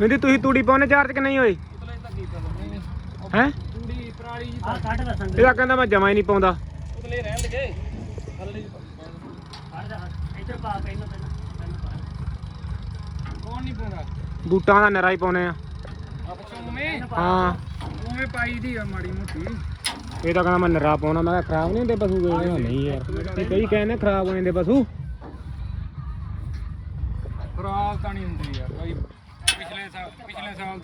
ਮੇਰੀ ਤੁਸੀਂ ਤੂੜੀ ਪਾਉਣੇ ਚਾਰਜ ਕਿ ਨਹੀਂ ਹੋਏ ਹੈ? ਤੂੜੀ ਪਰਾਲੀ ਜੀ ਆ ਕੱਢ ਦਾ ਸੰਗ ਇਹਦਾ ਕਹਿੰਦਾ ਮੈਂ ਜਮਾ ਹੀ ਨਹੀਂ ਪਾਉਂਦਾ। ਉਤਲੇ ਰਹਿਣ ਲਗੇ ਥੱਲੇ ਇੱਧਰ ਪਾ ਪਹਿਲਾਂ ਕੌਣ ਨਹੀਂ ਪਾਉਂਦਾ ਬੂਟਾਂ ਦਾ ਨਰਾ ਹੀ ਪਾਉਣੇ ਆ। ਹਾਂ। ਉਵੇਂ ਪਾਈ ਦੀ ਆ ਮਾੜੀ ਮੋਟੀ ਇਹ ਤਾਂ ਕਹਿੰਦਾ ਮੈਂ ਨਰਾ ਪਾਉਣਾ, ਮੈਂ ਕਿਹਾ ਖਰਾਬ ਨਹੀਂ ਹੁੰਦੇ ਪਸ਼ੂ ਗਏ ਨਹੀਂ ਯਾਰ। ਕਈ ਕਹਿੰਦੇ ਖਰਾਬ ਹੋ ਜਾਂਦੇ ਪਸ਼ੂ। ਖਰਾਬ ਤਾਂ ਨਹੀਂ ਹੁੰਦੀ ਯਾਰ ਭਾਈ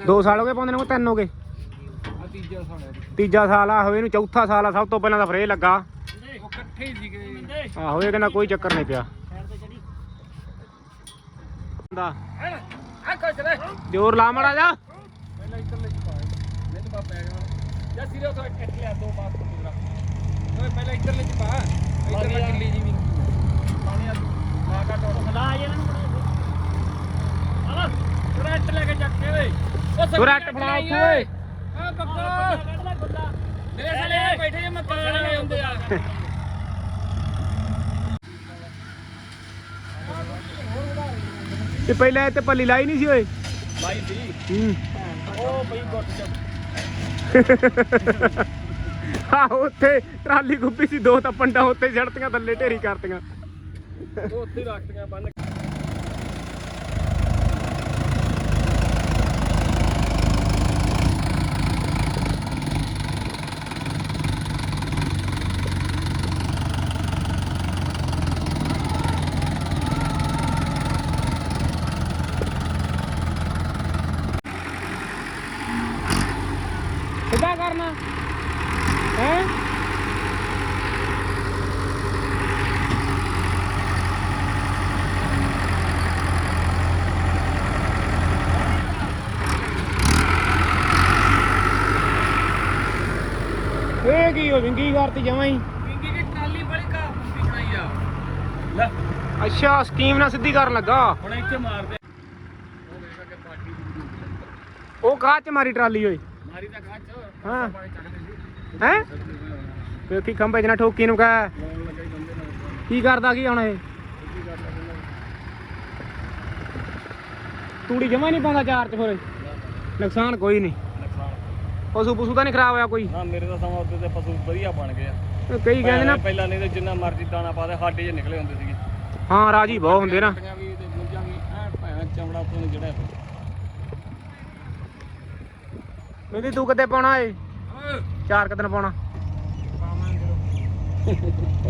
ਦੋ ਸਾਲ ਹੋ ਗਏ ਪਾਉਂਦੇ ਨੇ ਉਹ ਹੋ ਗਏ? ਤੀਜਾ ਸਾਲ ਆ ਹੋਏ ਇਹਨੂੰ ਚੌਥਾ ਸਾਲ ਆ ਸਭ ਤੋਂ ਪਹਿਲਾਂ ਤਾਂ ਫਰੇ ਲੱਗਾ। ਆਹੋ ਇਹ ਕਹਿੰਦਾ ਕੋਈ ਚੱਕਰ ਨਹੀਂ ਪਿਆ। ਜੋਰ ਲਾ ਮੜਾ ਜਾ ਪਹਿਲਾਂ ਇੱਕ ਲੈ ਪਾ ਇੱਧਰ ਲੈ ਪਾ। ਜੀ ਵੀ ਪਾਣੀ ਆ ਲਾ ਕਾ ਟੋੜ ਲਾ ਇਹਨਾਂ ਨੂੰ। ਆਵਾ ਕਰੰਟ ਲੈ ਕੇ ਚੱਕ ਕੇ ਓਏ। ਉਹ ਸਬਜ਼ੀ ਕਰੰਟ ਕੱਟ ਫੜਾ ਲਈ ਉੱਥੇ ਓਏ। ਆ ਬੱਕਾ ਕੱਢ ਲੈ ਗੁੱਲਾ ਮੇਰੇ ਸਾਲੇ ਬੈਠੇ ਜੇ ਮੱਕੜ ਵਾਲੇ ਹੁੰਦੇ ਆ। ਤੇ ਪਹਿਲਾਂ ਇੱਥੇ ਪੱਲੀ ਲਾਈ ਨਹੀਂ ਸੀ ਓਏ। ਸੀ। ਹੂੰ। ਉਹ ਬਈ ਗੁੱਟ ਚ ਆਹੋ ਉੱਥੇ ਟਰਾਲੀ ਗੁੱਪੀ ਸੀ ਦੋ ਤਾਂ ਪੰਡਾ ਉੱਤੇ ਛੜਤੀਆਂ ਥੱਲੇ ਢੇਰੀ ਕਰਤੀਆਂ। ਉਹ ਉੱਥੇ ਹੀ ਰੱਖਦੀਆਂ ਬੰਨ ਕਿੱਦਾਂ ਕਰਨਾ ਹੈ ਇਹ ਕੀ ਹੋ ਵਿੰਗੀ ਕਰਤੀ ਜਮਾਂ ਹੀ। ਪਿੰਗੀ ਦੀ ਟਰਾਲੀ ਬੜੀ ਕਾ ਪੁੱਤੀ ਬਣਾਈ ਆ। ਲੈ। ਅੱਛਾ ਸਕੀਮ ਨਾਲ ਸਿੱਧੀ ਕਰਨ ਲੱਗਾ। ਹੁਣ ਇੱਥੇ ਮਾਰਦੇ ਉਹ ਵੇਖ ਕੇ ਪਾਰਟੀ ਉਹ ਕਾਹ ਚ ਮਾਰੀ ਟਰਾਲੀ ਓਏ। ਮਾਰੀ ਤਾਂ ਹਾਂ। ਪਾਣੀ ਚੱਕਦੇ ਸੀ। ਹੈ? ਵੇਖੀ ਖੰਭੇ ਜਨਾ ਠੋਕੀ ਨੂੰ ਕਹਿ। ਹੀ ਕੀ ਕਰਦਾ ਕੀ ਹੁਣ ਇਹ? ਤੂੜੀ ਜਮਾ ਨਹੀਂ ਪਾਉਂਦਾ ਚਾਰ ਚ ਫਿਰ ਨੁਕਸਾਨ ਕੋਈ ਨਹੀਂ। ਪਸ਼ੂ ਪਸ਼ੂ ਤਾਂ ਨਹੀਂ ਖਰਾਬ ਹੋਇਆ ਕੋਈ? ਹਾਂ ਮੇਰੇ ਤਾਂ ਸਮਾਂ ਉੱਤੇ ਤੇ ਪਸ਼ੂ ਵਧੀਆ ਬਣ ਗਏ ਆ। ਕਈ ਕਹਿੰਦੇ ਨਾ ਪਹਿਲਾਂ ਨਹੀਂ ਤੇ ਜਿੰਨਾ ਮਰਜ਼ੀ ਦਾਣਾ ਪਾ ਦੇ ਸਾਡੇ ਜੇ ਨਿਕਲੇ ਹੁੰਦੇ ਸੀਗੇ। ਹਾਂ ਰਾਜੀ ਬਹੁਤ ਹੁੰਦੇ ਨਾ। ਕੱਟੀਆਂ ਵੀ ਤੇ ਮੁੰਜਾਂ ਵੀ ਐ ਭੈਣਾ ਚਮੜਾ ਉੱਤੋਂ ਨੂੰ ਜਿਹੜਾ ਮੇਰੀ ਤੂੰ ਕਿੱਥੇ ਪਾਉਣਾ ਏ? ਚਾਰ ਕਦਨ ਪਾਉਣਾ?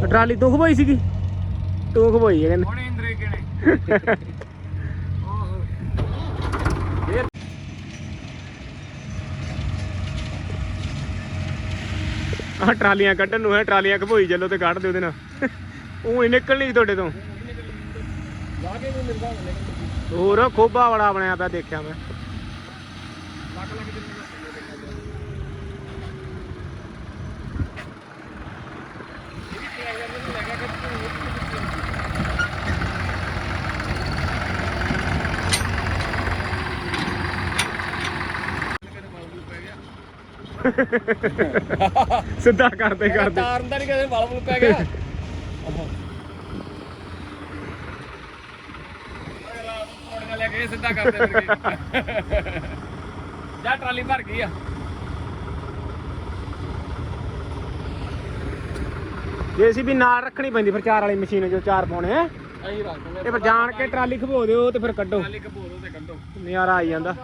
ਟਰਾਲੀ ਤੂੰ ਖਵਾਈ ਸੀਗੀ? ਤੂੰ ਖਵਾਈ ਹੈ ਕਹਿੰਦੇ। ਹੁਣ ਇੰਦਰੇ ਕਿਹਨੇ? ਆਹ ਟਰਾਲੀਆਂ ਕੱਢਣ ਨੂੰ ਹੈ, ਟਰਾਲੀਆਂ ਘਬੋਈ ਚੱਲੋ ਤੇ ਕੱਢ ਦਿਓ ਉਹਦੇ ਨਾਲ। ਉਹ ਹੀ ਨਿਕਲਣੀ ਤੁਹਾਡੇ ਤੋਂ। ਹੋਰ ਖੋਬਾ ਬੜਾ ਬਣਿਆ ਪਿਆ ਦੇਖਿਆ ਮੈਂ ਲੱਗ ਲੱਗ ਜਿੰਨੇ ਸਿੱਧਾ ਕਰਦੇ ਕਰਦੇ। ਤਾਰਨ ਦਾ ਨਹੀਂ ਕਦੇ ਵਲ ਵਲ ਪੈ ਗਿਆ। ਥੋੜੀਆਂ ਲੈ ਕੇ ਸਿੱਧਾ ਕਰਦੇ ਫਿਰ ਜਾ ਟਰਾਲੀ ਭਰ ਗਈ ਆ। ਜੇਸੀਬੀ ਨਾਲ ਰੱਖਣੀ ਪੈਂਦੀ ਫਿਰ ਚਾਰ ਵਾਲੀ ਮਸ਼ੀਨ ਜੋ ਚਾਰ ਪਾਉਣੇ ਇਹ ਫਿਰ ਜਾਣ ਕੇ ਟਰਾਲੀ ਖਵੋ ਦਿਓ ਤੇ ਫਿਰ ਕੱਢੋ। ਟਰਾਲੀ ਕਪੂਰੋ ਤੇ ਕੱਢੋ। ਨਜ਼ਾਰਾ ਆਈ ਜਾਂਦਾ।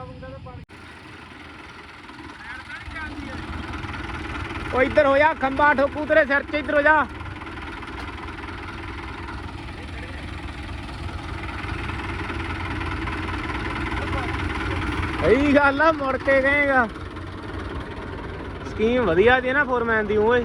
ਉਹ ਇੱਧਰ ਹੋ ਜਾ, ਖੰਭਾ ਠੋਕੂ ਤੇਰੇ ਸਿਰ 'ਚ, ਇੱਧਰ ਹੋ ਜਾ। ਸਹੀ ਗੱਲ ਆ, ਮੁੜ ਕੇ ਕਹੇਗਾ। ਸਕੀਮ ਵਧੀਆ ਦੀ ਨਾ ਫੋਰਮੈਨ ਦੀ, ਓਏ।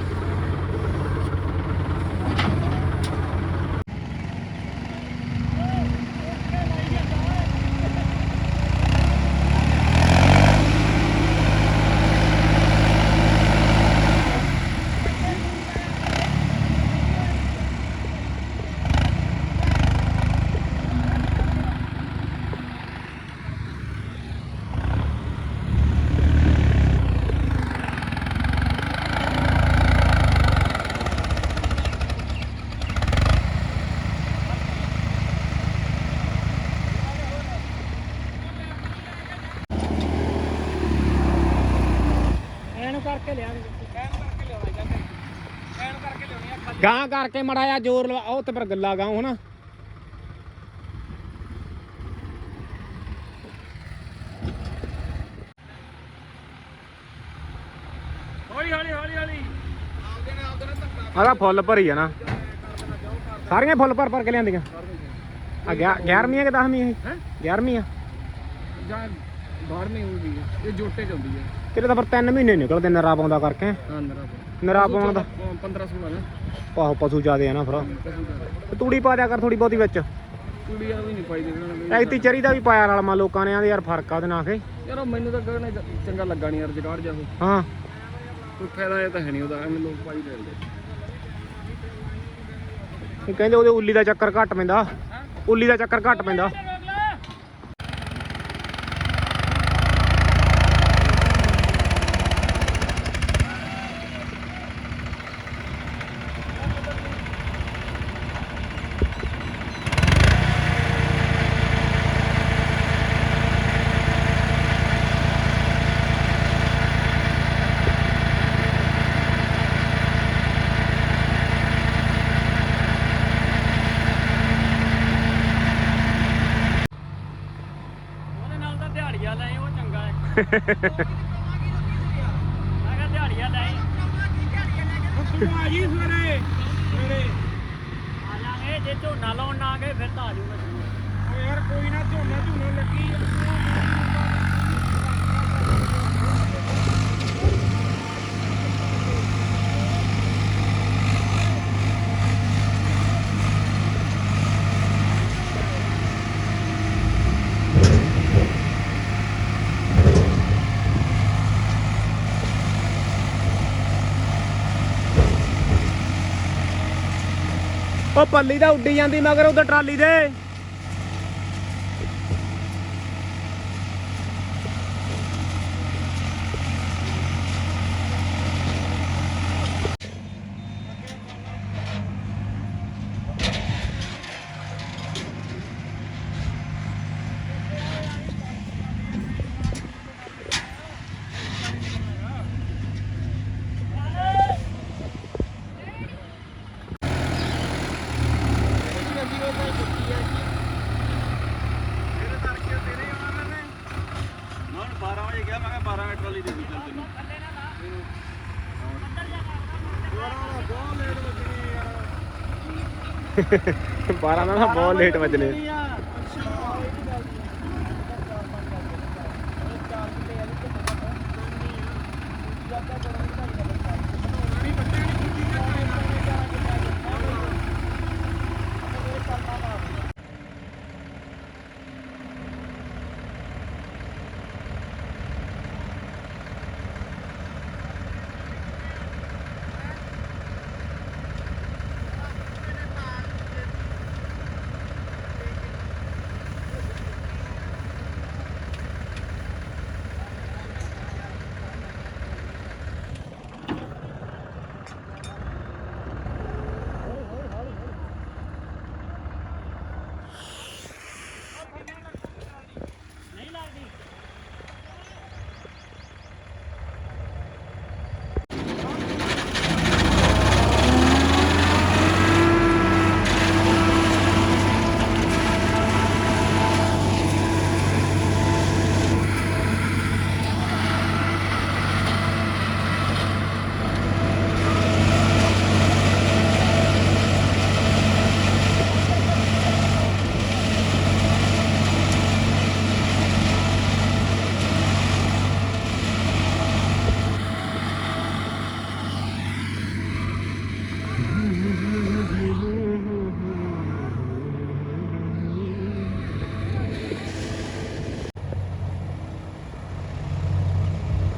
ਗਾਂ ਕਰਕੇ ਮੜਾ ਜਾ ਜ਼ੋਰ ਲਵਾ ਉਹ ਤੇ ਪਰ ਗੱਲਾਂ ਗਾਂ ਹਨਾ? ਹੌਲੀ ਹੌਲੀ ਹੌਲੀ ਹੌਲੀ। ਨੇ ਨੇ ਆਦਾ ਫੁੱਲ ਭਰੀ ਆ ਨਾ। ਸਾਰੀਆਂ ਫੁੱਲ ਭਰ ਭਰ ਕੇ ਲਿਆਂਦੀਆਂ। ਆ 11ਵੀਂ ਆ ਕਿ 10ਵੀਂ ਇਹ? ਹੈ? 11ਵੀਂ ਆ ਜਾਂ 12ਵੀਂ ਹੋਊਗੀ ਇਹ ਜੋਟੇ ਚ ਆਉਂਦੀ ਹੈ। ਤੇਰੇ ਤਾਂ ਪਰ 3 ਮਹੀਨੇ ਨਿਕਲਦੇ ਨਰਾ ਪਾਉਂਦਾ ਕਰਕੇ। ਹਾਂ ਨਰਾ ਨਰਾ ਪਾਉਣ ਦਾ 15 16 ਨਾ ਪਾਹੋ ਪਸ਼ੂ ਜ਼ਿਆਦੇ ਆ ਨਾ ਫਿਰ ਤੂੜੀ ਪਾ ਦਿਆ ਕਰ ਥੋੜੀ ਬਹੁਤੀ ਵਿੱਚ। ਕੁੜੀ ਆ ਵੀ ਨਹੀਂ ਪਾਈ ਦੇ ਐਤੀ ਚਰੀ ਦਾ ਵੀ ਪਾਇਆ ਨਾਲ ਮਾ ਲੋਕਾਂ ਨੇ ਆਂਦੇ ਯਾਰ ਫ਼ਰਕ ਆ ਉਹਦੇ ਨਾਲ ਕੇ। ਯਾਰ ਮੈਨੂੰ ਤਾਂ ਗਗਨ ਚੰਗਾ ਲੱਗਾ ਨਹੀਂ ਯਾਰ ਜਗਾੜ ਜਾ ਉਹ। ਹਾਂ। ਕੋਈ ਫਾਇਦਾ ਇਹ ਤਾਂ ਹੈ ਨਹੀਂ ਉਹਦਾ ਐਵੇਂ ਲੋਕ ਪਾਈ ਲੈਂਦੇ ਇਹ ਕਹਿੰਦੇ ਉਹਦੇ ਉੱਲੀ ਦਾ ਚੱਕਰ ਘੱਟ ਪੈਂਦਾ। ਉੱਲੀ ਦਾ ਚੱਕਰ ਘੱਟ ਪੈਂਦਾ। ਦਿਹਾੜੀਆ ਲੈ ਉਹ ਚੰਗਾ ਹੈ। ਮੈਂ ਕਿਹਾ ਦਿਹਾੜੀਆ ਲੈ ਤੂੰ ਆ ਜੀ ਸਵੇਰੇ। ਸਵੇਰੇ। ਆ ਜਾਾਂਗੇ ਜੇ ਝੋਨਾ ਲਾਉਣ ਨਾ ਗਏ ਫਿਰ ਤਾਂ ਆ ਜਾਊਗਾ। ਓ ਯਾਰ ਕੋਈ ਨਾ ਝੋਨਾ ਝੋਨਾ ਲੱਗੀ ਉਹ ਪੱਲੀ ਦਾ ਉੱਡੀ ਜਾਂਦੀ ਮਗਰ ਉਧਰ ਟਰਾਲੀ ਦੇ ਮੈਂ 12 ਵਜੇ ਗਿਆ ਮੈਂ ਕਿਹਾ 12 ਵਜੇ ਟਰਾਲੀ ਦੇ ਦਿੱਤੀ ਤੈਨੂੰ ਬਹੁਤ ਲੇਟ ਵੱਜਣੀ ਯਾਰ 12 ਨਾਲ ਬਹੁਤ ਲੇਟ ਵੱਜਣੇ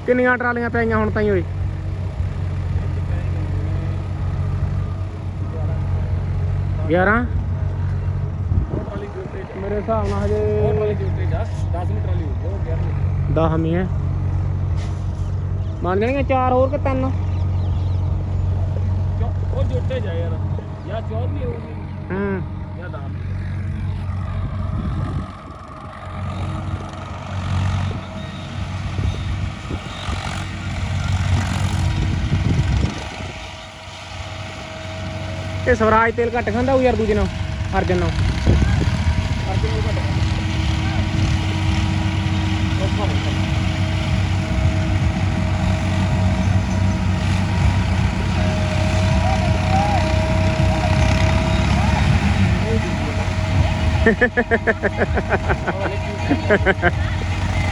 ਕਿੰਨੀਆਂ ਟਰਾਲੀਆਂ ਪਈਆਂ ਹੁਣ ਤਾਈਂ ਓਏ? ਗਿਆਰਾਂ। ਮੇਰੇ ਹਿਸਾਬ ਨਾਲ ਹਜੇ ਟਰਾਲੀ ਜੋਤੇ ਚ 10 ਮਿੰਟ ਟਰਾਲੀ ਹੋ। ਗਈ ਉਹ ਗਿਆ ਨਹੀਂ 10 ਮੀ ਹੈ ਮੰਨ ਜਾਣਗੇ ਚਾਰ ਹੋਰ ਕਿ ਤਿੰਨ? ਉਹ ਜੋਤੇ ਜਾ ਯਾਰ। ਜਾਂ 14 ਹੋਊਗੀ। ਹੂੰ ਜਾਂ 10 ਇਹ ਸਵਰਾਜ ਤੇਲ ਘੱਟ ਖਾਂਦਾ ਉਹ ਯਾਰ ਦੂਜੇ ਨਾਲ, ਅਰਜਨ ਨਾਲ। ਕਰਕੇ ਉਹ ਘਟ ਉਹ ਭਾਵੇਂ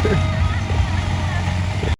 ਉਹ